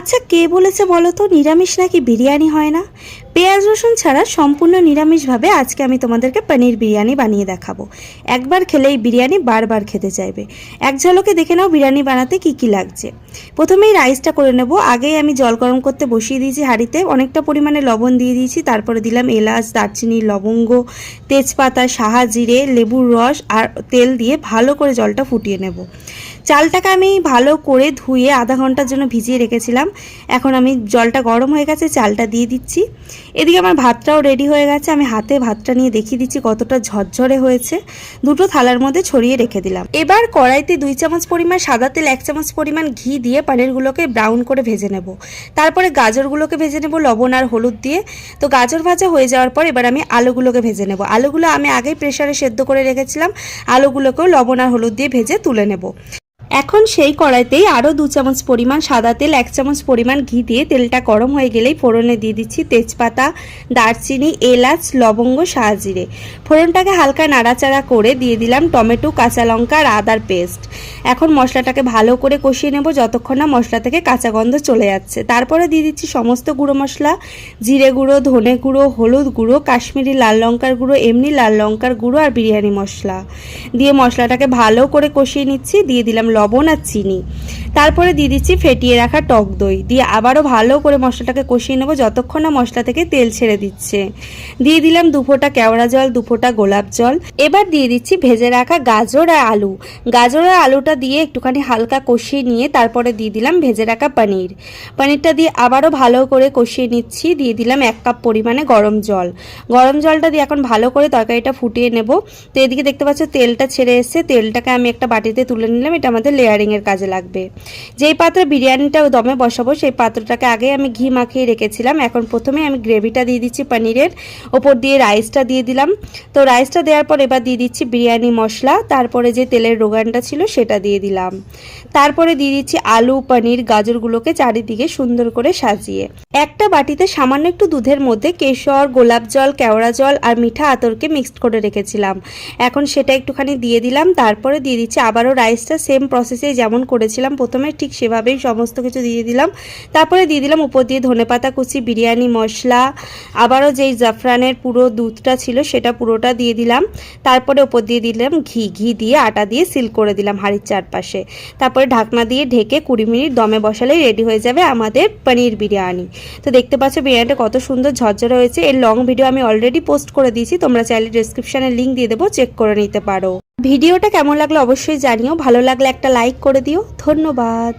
আচ্ছা কে বলেছে বলো তো? নিরামিষ নাকি বিরিয়ানি হয় না? পেঁয়াজ, রসুন ছাড়া সম্পূর্ণ নিরামিষভাবে আজকে আমি তোমাদেরকে পনির বিরিয়ানি বানিয়ে দেখাবো। একবার খেলেই বিরিয়ানি বারবার খেতে চাইবে। এক ঝলকে দেখে নাও বিরিয়ানি বানাতে কি কি লাগছে। প্রথমেই রাইসটা করে নেব। আগেই আমি জল গরম করতে বসিয়ে দিয়েছি হাঁড়িতে। অনেকটা পরিমাণে লবণ দিয়ে দিয়েছি। তারপরে দিলাম এলাচ, দারচিনি, লবঙ্গ, তেজপাতা, সাহা, জিরে, লেবুর রস আর তেল দিয়ে ভালো করে জলটা ফুটিয়ে নেব। চালটাকে আমি ভালো করে ধুয়ে আধা ঘণ্টার জন্য ভিজিয়ে রেখেছিলাম। এখন আমি জলটা গরম হয়ে গেছে, চালটা দিয়ে দিচ্ছি। এদিকে আমার ভাতটাও রেডি হয়ে গেছে। আমি হাতে ভাতটা নিয়ে দেখিয়ে দিচ্ছি কতটা ঝরঝরে হয়েছে। দুটো থালার মধ্যে ছড়িয়ে রেখে দিলাম। এবার কড়াইতে দুই চামচ পরিমাণ সাদা তেল, এক চামচ পরিমাণ ঘি দিয়ে পানিরগুলোকে ব্রাউন করে ভেজে নেব। তারপরে গাজরগুলোকে ভেজে নেব, লবণ আর হলুদ দিয়ে। তো গাজর ভাজা হয়ে যাওয়ার পর এবার আমি আলুগুলোকে ভেজে নেব। আলুগুলো আমি আগেই প্রেসারে সেদ্ধ করে রেখেছিলাম। আলুগুলোকেও লবণ আর হলুদ দিয়ে ভেজে তুলে নেব। এখন সেই কড়াইতেই আরও দু চামচ পরিমাণ সাদা তেল, এক চামচ পরিমাণ ঘি দিয়ে তেলটা গরম হয়ে গেলেই ফোড়নে দিয়ে দিচ্ছি তেজপাতা, দারচিনি, এলাচ, লবঙ্গ, সাহাজিরে। ফোড়নটাকে হালকা নাড়াচাড়া করে দিয়ে দিলাম টমেটো, কাঁচা লঙ্কা আর আদার পেস্ট। এখন মশলাটাকে ভালো করে কষিয়ে নেব যতক্ষণ না মশলা থেকে কাঁচা গন্ধ চলে যাচ্ছে। তারপরে দিয়ে দিচ্ছি সমস্ত গুঁড়ো মশলা, জিরে গুঁড়ো, ধনে গুঁড়ো, হলুদ গুঁড়ো, কাশ্মীরি লাল লঙ্কার গুঁড়ো, এমনি লাল লঙ্কার গুঁড়ো আর বিরিয়ানি মশলা। দিয়ে মশলাটাকে ভালো করে কষিয়ে নিচ্ছি, দিয়ে দিলাম লবণ আর চিনি। তারপরে দিয়ে দিচ্ছি ফেটিয়ে রাখা টক দই। দিয়ে আবারও ভালো করে মশলাটাকে কষিয়ে নেব, যতক্ষণ না মশলা থেকে তেল ছেড়ে দিচ্ছে। দিয়ে দিলাম দু ফোঁটা কেওড়া জল, দু ফোঁটা গোলাপ জল। এবার দিয়ে দিচ্ছি ভেজে রাখা গাজর আর আলু। গাজর আর আলুটা দিয়ে একটুখানি হালকা কষিয়ে নিয়ে তারপরে দিয়ে দিলাম ভেজে রাখা পনির। পনিরটা দিয়ে আবারও ভালো করে কষিয়ে নিচ্ছি, দিয়ে দিলাম এক কাপ পরিমাণে গরম জল। গরম জলটা দিয়ে এখন ভালো করে তরকারিটা ফুটিয়ে নেব। তো এদিকে দেখতে পাচ্ছ তেলটা ছেড়ে এসছে, তেলটাকে আমি একটা বাটিতে তুলে নিলাম, এটা আমাদের লেয়ারিংয়ের কাজে লাগবে। যেই পাত্রে বিরিয়ানিটা দমে বসাবো, সেই পাত্রটাকে আগে আমি ঘি মাখিয়ে রেখেছিলাম। এখন প্রথমে আমি গ্রেভিটা দিয়ে দিচ্ছি পনিরের। ওপর দিয়ে রাইসটা দিয়ে দিলাম। তো রাইসটা দেওয়ার পর এবার দিয়ে দিচ্ছি বিরিয়ানি মশলা। তারপরে যে তেলের রোগানটা ছিল সেটা দিয়ে দিলাম। তারপরে দিয়ে দিচ্ছি আলু, পনির, গাজরগুলোকে চারিদিকে সুন্দর করে সাজিয়ে। একটা বাটিতে সামান্য একটু দুধের মধ্যে কেশর, গোলাপ জল, কেওড়া জল আর মিঠা আতরকে মিক্সড করে রেখেছিলাম। এখন সেটা একটুখানি দিয়ে দিলাম। তারপরে দিয়ে দিচ্ছি আবারও রাইসটা সেম প্রসেসে যেমন করেছিলাম প্রথমে ঠিক সেভাবেই সমস্ত কিছু দিয়ে দিলাম। তারপরে দিয়ে দিলাম উপর দিয়ে ধনেপাতা কুচি, বিরিয়ানি, মশলা, আবারও যেই জাফরানের পুরো দুধটা ছিল সেটা পুরোটা দিয়ে দিলাম। তারপরে উপর দিয়ে দিলাম ঘি ঘি দিয়ে আটা দিয়ে সিল করে দিলাম হাঁড়ির চারপাশে। তারপরে ঢাকনা দিয়ে ঢেকে কুড়ি মিনিট দমে বসালেই রেডি হয়ে যাবে আমাদের পনির বিরিয়ানি। তো দেখতে পাচ্ছ বিরিয়ানিটা কত সুন্দর ঝরঝরে হয়েছে। এর লং ভিডিও আমি অলরেডি পোস্ট করে দিয়েছি, তোমরা চাইলে ডিসক্রিপশানে লিঙ্ক দিয়ে দেবো চেক করে নিতে পারো। ভিডিওটা কেমন লাগল অবশ্যই জানিও। ভালো লাগলে একটা লাইক করে দিও। ধন্যবাদ।